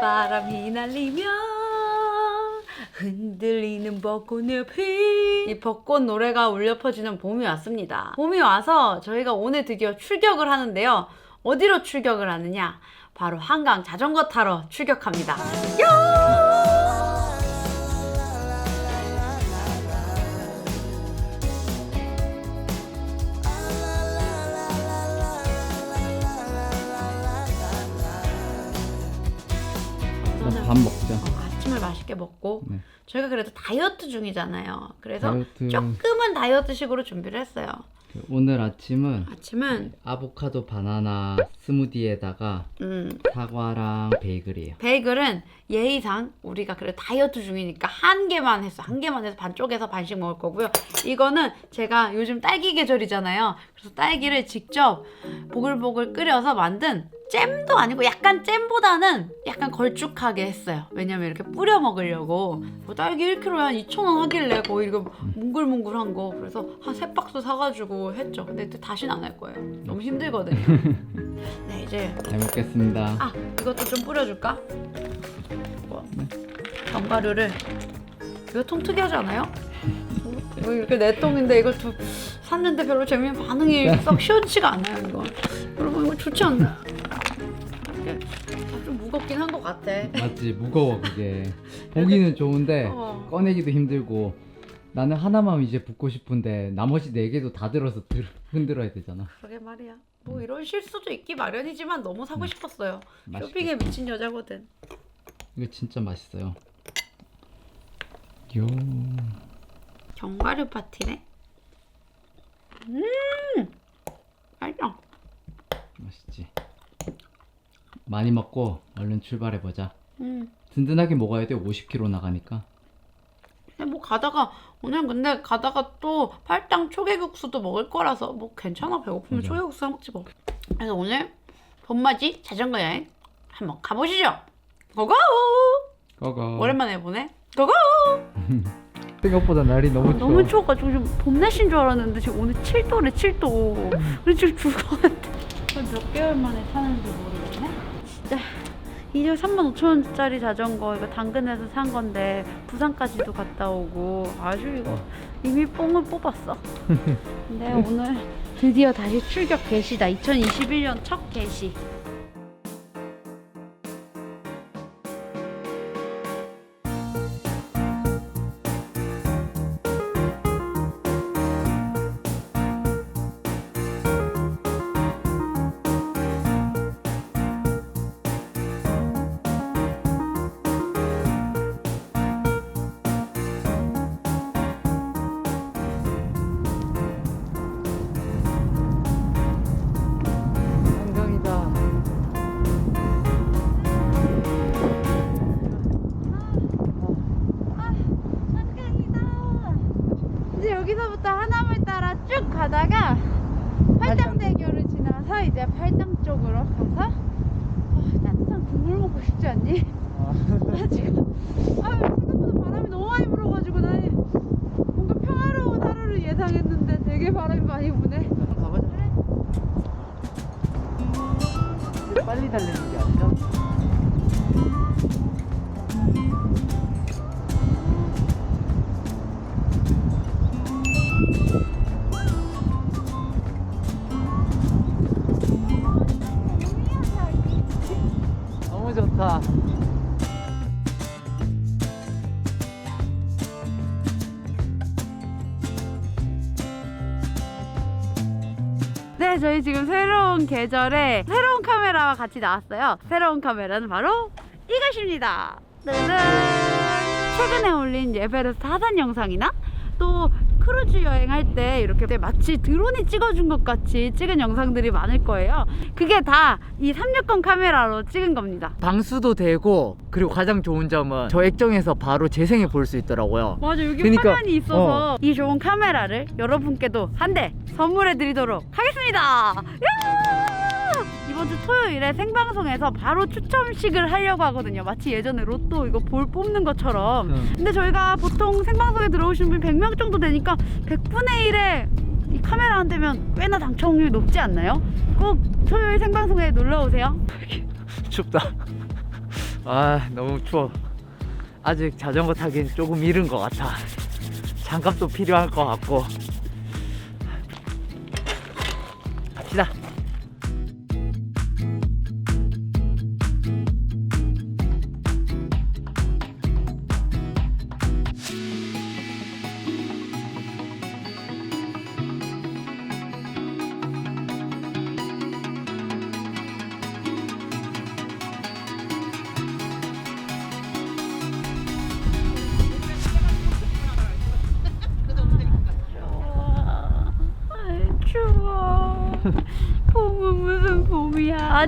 바람 휘날리며 흔들리는 벚꽃잎이 이 벚꽃 노래가 울려 퍼지는 봄이 왔습니다. 봄이 와서 저희가 오늘 드디어 출격을 하는데요. 어디로 출격을 하느냐? 바로 한강 자전거 타러 출격합니다. 저 맛있게 먹고 네. 저희가 그래도 다이어트 중이잖아요. 그래서 다이어트. 조금은 다이어트식으로 준비를 했어요. 그 오늘 아침은 아침은 아보카도 바나나 스무디에다가 음, 사과랑 베이글이에요. 베이글은 예의상 우리가 그래 다이어트 중이니까 한 개만 했어. 한 개만 해서 반 쪼개서 반씩 먹을 거고요. 이거는 제가 요즘 딸기 계절이잖아요. 그래서 딸기를 직접 보글보글 끓여서 만든 잼도 아니고 약간 잼보다는 약간 걸쭉하게 했어요. 왜냐면 이렇게 뿌려 먹으려고 뭐 딸기 1kg에 한 2,000원 하길래 거의 이거 뭉글뭉글한 거 그래서 한 세 박스 사가지고 했죠. 근데 이제 다시는 안 할 거예요. 너무 힘들거든요. 네 이제 잘 먹겠습니다. 아 이것도 좀 뿌려줄까? 뭐, 견과류를 이거 통 특이하지 않아요? 어, 이거 이렇게 네 통인데 이걸 두 샀는데 별로 재미있는 반응이 썩 시원치가 않아요 이거 여러분 이거 좋지 않나요? 아, 좀 무겁긴 한 것 같아 맞지 무거워 그게. 보기는 좋은데 어. 꺼내기도 힘들고 나는 하나만 이제 붓고 싶은데 나머지 네 개도 다 들어서 들, 흔들어야 되잖아. 그러게 말이야 뭐 이런 실수도 있기 마련이지만 너무 사고 싶었어요 맛있겠다. 쇼핑에 미친 여자거든 이거 진짜 맛있어요. 요. 견과류 파티네 음 맛있어 맛있지. 많이 먹고 얼른 출발해 보자. 음 든든하게 먹어야 돼. 50kg 나가니까. 근데 뭐 가다가 오늘 근데 가다가 또 팔당 초계국수도 먹을 거라서 뭐 괜찮아 배고프면 맞아. 초계국수 사 먹지 뭐 그래서 오늘 봄맞이 자전거 여행 한번 가보시죠 고고 고고. 오랜만에 보네 고고 생각보다 날이 너무 추워. 너무 추워가지고 지금 봄 날씨인 줄 알았는데 지금 오늘 7도래 7도 그래 지금 죽을 것 같아 몇 개월 만에 타는지 모르겠네 자 이제 3만 5천 원짜리 자전거 이거 당근에서 산 건데 부산까지도 갔다 오고 아주 이거 이미 뽕을 뽑았어. 근데 오늘 드디어 다시 출격 개시다. 2021년 첫 개시 좋다. 네 저희 지금 새로운 계절에 새로운 카메라와 같이 나왔어요. 새로운 카메라는 바로 이것입니다. 최근에 올린 에베레스트 하산 영상이나 또 크루즈 여행할 때 이렇게 마치 드론이 찍어준 것 같이 찍은 영상들이 많을 거예요 그게 다 이 360 카메라로 찍은 겁니다 방수도 되고 그리고 가장 좋은 점은 저 액정에서 바로 재생해 볼 수 있더라고요. 맞아 여기 그러니까, 화면이 있어서 이 좋은 카메라를 여러분께도 한 대 선물해 드리도록 하겠습니다 야! 이번 주 토요일에 생방송에서 바로 추첨식을 하려고 하거든요 마치 예전에 로또 이거 볼 뽑는 것처럼 응. 근데 저희가 보통 생방송에 들어오시는 분이 100명 정도 되니까 100분의 1에 이 카메라 한 대면 꽤나 당첨률이 높지 않나요? 꼭 토요일 생방송에 놀러 오세요 춥다. 아 너무 추워. 아직 자전거 타긴 조금 이른 것 같아. 장갑도 필요할 것 같고.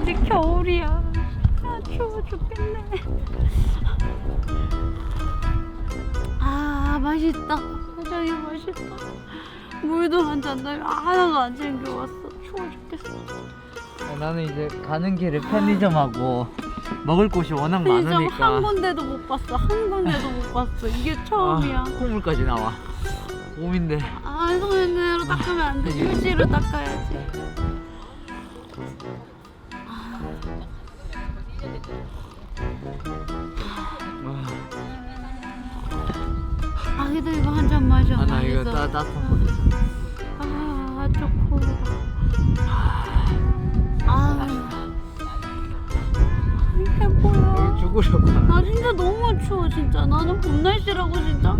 아직 겨울이야. 아, 추워 죽겠네. 아, 맛있다. 굉장히 맛있다. 물도 한잔날 하나도 안 챙겨왔어. 추워 죽겠어. 나는 이제 가는 길에 편의점하고 먹을 곳이 워낙 편의점 많으니까. 한 군데도 못 봤어. 한 군데도 못 봤어. 이게 처음이야. 아, 콧물까지 나와. 봄인데. 아, 손으로 닦으면 안 돼. 휴지로 닦아야지. 아, 그래도 이거 한 잔 마셔. 아, 나 이거. 따, 따뜻한 거 있어. 아, 초코. 아, 이게 뭐야? 여기 죽으려고 하는 나 진짜 너무 추워 진짜 나는 봄 날씨라고 진짜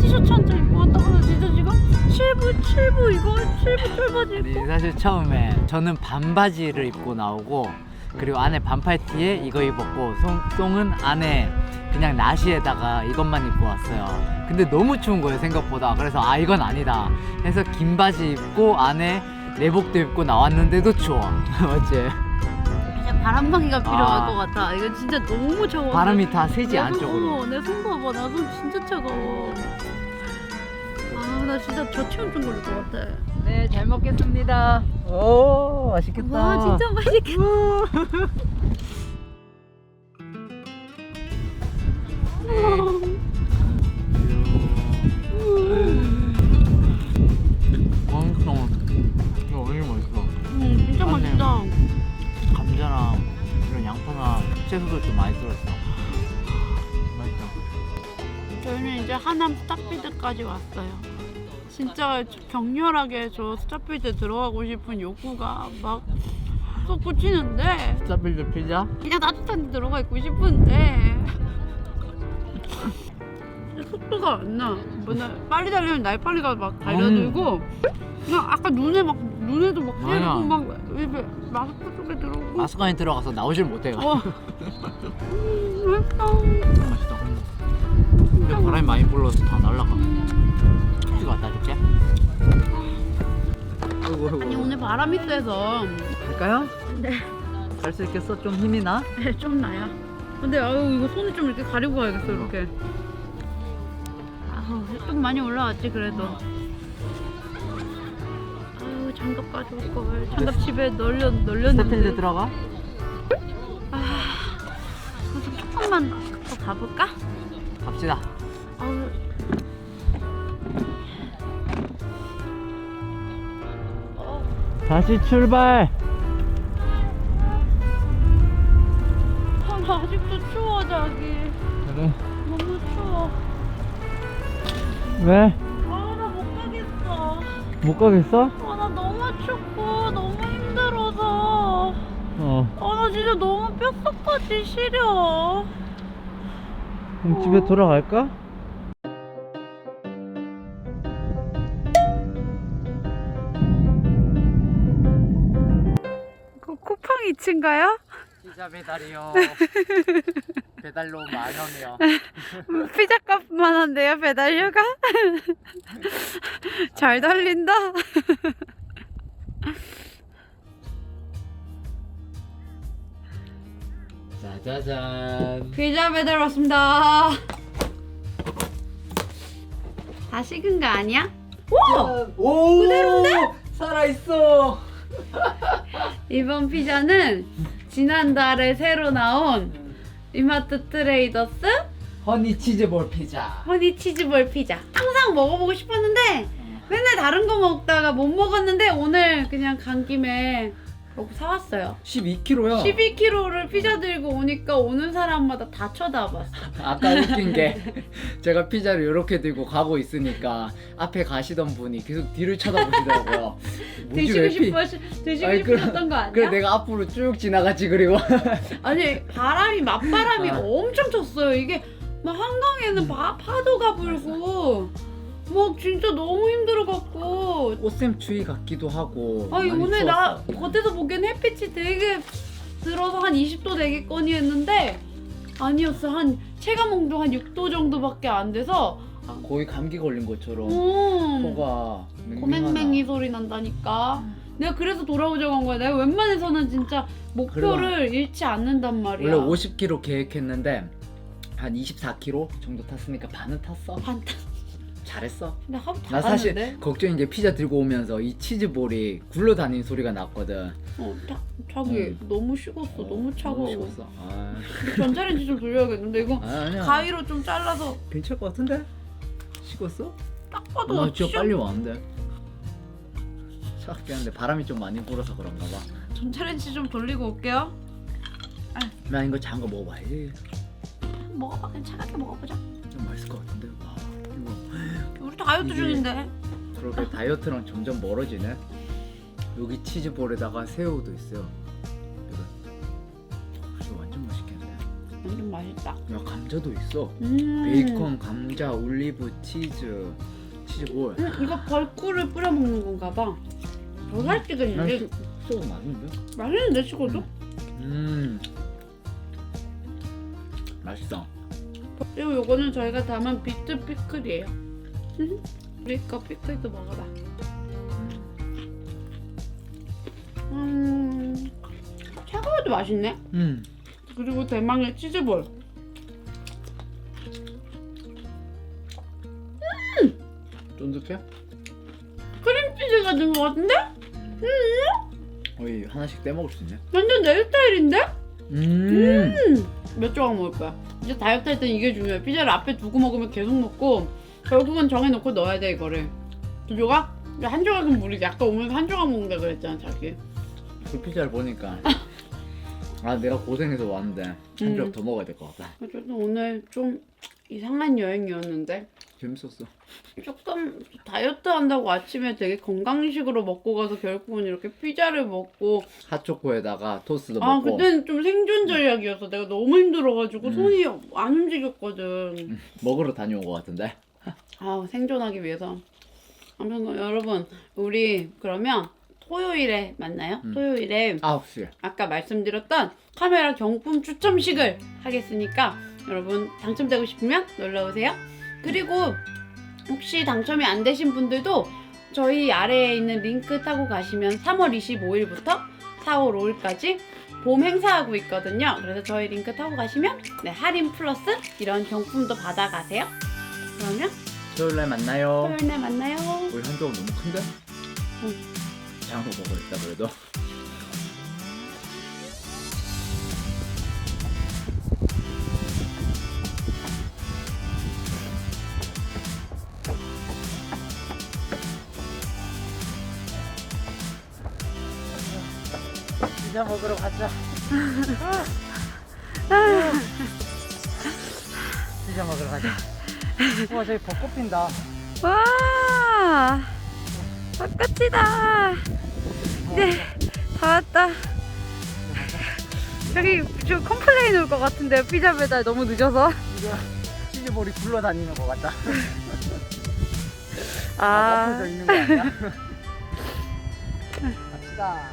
티셔츠 한 장 입고 왔다고 나 진짜 지금 7부 7부 이거 7부 쫄바지 입고 사실 처음에 저는 반바지를 입고 나오고 그리고 안에 반팔 티에 이거 입었고 송, 송은 안에 그냥 나시에다가 이것만 입고 왔어요. 근데 너무 추운 거예요 생각보다. 그래서 아 이건 아니다 해서 긴 바지 입고 안에 내복도 입고 나왔는데도 추워. 맞지? 진짜 바람막이가 필요할 아. 것 같아. 이거 진짜 너무 더워. 바람이 다 새지 내 손, 안쪽으로. 어머, 내손 봐봐. 나 손 진짜 차가워. 아 나 진짜 저체온증 걸릴 것 같아 먹겠습니다 오 맛있겠다 와 진짜 맛있겠다 맛있어 이거 왜 이렇게 맛있어 음 진짜 맞네. 맛있다 감자랑 이런 양파나 채소도 좀 많이 들어있어. 맛있다. 저희는 이제 하남 스타필드까지 왔어요. 진짜 격렬하게 저 스타필드 들어가고 싶은 욕구가 막 솟구치는데 스타필드 피자? 그냥 따뜻한 데 들어가 있고 싶은데 속도가 안 나. 맨날 빨리 달리면 날 빨리 가서 막 달려들고 그냥 아까 눈에 막 눈에도 막 맞아. 띄고 막 입에 마스크 속에 들어오고 마스크안에 들어가서 나오질 못해요. 어. 음, 맛있다. 바람이 세서 갈까요? 네. 갈 수 있겠어? 좀 힘이 나? 네, 좀 나요. 근데 아유 이거 손을 좀 이렇게 가리고 가야겠어 이렇게. 아우 좀 많이 올라왔지 그래도. 아유 장갑 가져올 걸. 장갑 집에 널려 널렸는데. 스타필드 들어가? 아, 조금만 더 가볼까? 갑시다. 다시 출발. 아, 나 아직도 추워 자기. 그래. 너무 추워. 왜? 아나 못 가겠어. 못 가겠어? 아나 너무 춥고 너무 힘들어서. 어. 아나 진짜 너무 뼛속까지 시려. 그럼 집에 돌아갈까? 이츠인가요? 피자 배달이요. 배달로 만 원이요. 피자 값만 한데요 배달료가? 잘 달린다. 짜자잔. 피자 배달 왔습니다. 다 식은 거 아니야? 오! 오! 그대로인데? 살아있어! 이번 피자는 지난달에 새로 나온 이마트 트레이더스 허니 치즈볼 피자. 허니 치즈볼 피자. 항상 먹어보고 싶었는데 맨날 다른 거 먹다가 못 먹었는데 오늘 그냥 간 김에 여기 사왔어요. 12kg야. 12kg를 피자 들고 오니까 오는 사람마다 다 쳐다봤어. 아까 웃긴 게 제가 피자를 이렇게 들고 가고 있으니까 앞에 가시던 분이 계속 뒤를 쳐다보시더라고요. 뭐지, 드시고 왜 피- 싶어 드시고 아니, 그럼- 싶었던 거 아니야? 그래 내가 앞으로 쭉 지나가지 그리고 아니 바람이 맞바람이 아. 엄청 쳤어요. 이게 막 한강에는 바, 파도가 불고 막 진짜 너무 힘들어갖고. 꽃샘 추위 같기도 하고. 아니 많이 오늘 나 추웠어. 겉에서 보기엔 햇빛이 되게 들어서 한 20도 되겠거니 했는데 아니었어. 한 체감 온도 한 6도 정도밖에 안 돼서 거의 감기 걸린 것처럼 음, 코가 고맹맹이 소리 난다니까. 내가 그래서 돌아오자고 한 거야. 내가 웬만해서는 진짜 목표를 잃지 않는단 말이야. 원래 50kg 계획했는데 한 24kg 정도 탔으니까 반은 탔어. 반타 잘했어. 근데 하루 다 나 사실 갔는데 걱정인 게 피자 들고 오면서 이 치즈볼이 굴러다니는 소리가 났거든. 어, 자, 자기 음. 너무 식었어 너무 차가워 너무 식었어. 아, 전자레인지 좀 돌려야겠는데 이거 아, 아니야. 가위로 좀 잘라서 괜찮을 것 같은데? 식었어? 딱 봐도 나 진짜 빨리 왔는데. 차갑게 하는데 바람이 좀 많이 불어서 그런가 봐. 전자레인지 좀 돌리고 올게요 나 이거 작은 거 먹어봐야지. 먹어봐 그냥 차갑게 먹어보자 좀 맛있을 것 같은데. 와, 이거. 다이어트 이게- 중인데 그렇게 다이어트랑 점점 멀어지네. 여기 치즈볼에다가 새우도 있어요. 이거. 이거 완전 맛있겠네. 완전 맛있다 야 감자도 있어. 음. 베이컨, 감자, 올리브, 치즈, 치즈볼. 음, 이거 벌꿀을 뿌려 먹는 건가 봐. 더 난 살찌겠는데 수- 소금 맛있는데? 맛있는데 식어도? 음. 맛있어. 그리고 요거는 저희가 담은 비트 피클이에요. 우리 거 피클도 먹어봐. 음, 차가워도 맛있네. 음. 그리고 대망의 치즈볼. 쫀득해? 크림치즈 같은 거 같은데? 거의 하나씩 떼 먹을 수 있네. 완전 내 스타일인데? 음. 몇 조각 먹을 거야? 이제 다이어트 할 땐 이게 중요해. 피자를 앞에 두고 먹으면 계속 먹고 결국은 정해놓고 넣어야 돼 이거를. 두 조각? 근데 한 조각은 무리. 아까 오면서 한 조각 먹는다 그랬잖아 자기. 그 피자를 보니까 아 내가 고생해서 왔는데 한 음. 조각 더 먹어야 될 것 같다. 어쨌든 오늘 좀 이상한 여행이었는데 재밌었어. 조금 다이어트 한다고 아침에 되게 건강식으로 먹고 가서 결국은 이렇게 피자를 먹고 핫초코에다가 토스트도 아 먹고 그때는 좀 생존 전략이었어. 내가 너무 힘들어가지고 음. 손이 안 움직였거든. 먹으러 다녀온 것 같은데. 아 생존하기 위해서. 아무튼 여러분 우리 그러면 토요일에 만나요? 음. 토요일에 9시. 아까 말씀드렸던 카메라 경품 추첨식을 하겠으니까 여러분 당첨되고 싶으면 놀러 오세요. 그리고 혹시 당첨이 안 되신 분들도 저희 아래에 있는 링크 타고 가시면 3월 25일부터 4월 5일까지 봄 행사하고 있거든요. 그래서 저희 링크 타고 가시면 네, 할인 플러스 이런 경품도 받아가세요. 그러면 토요일 날 만나요. 토요일 날 만나요. 우리 한 조각 너무 큰데? 응. 거 먹어야겠다 그래도. 피자 먹으러 가자. 피자 먹으러 가자. 와 저기 벚꽃 핀다. 와 바깥이다 이제 다 왔다 저기 저 컴플레인 올 것 같은데요 피자 배달 너무 늦어서 이거 치즈볼이 굴러다니는 것 같다. 아 엎어져 있는 거 아니야? 갑시다.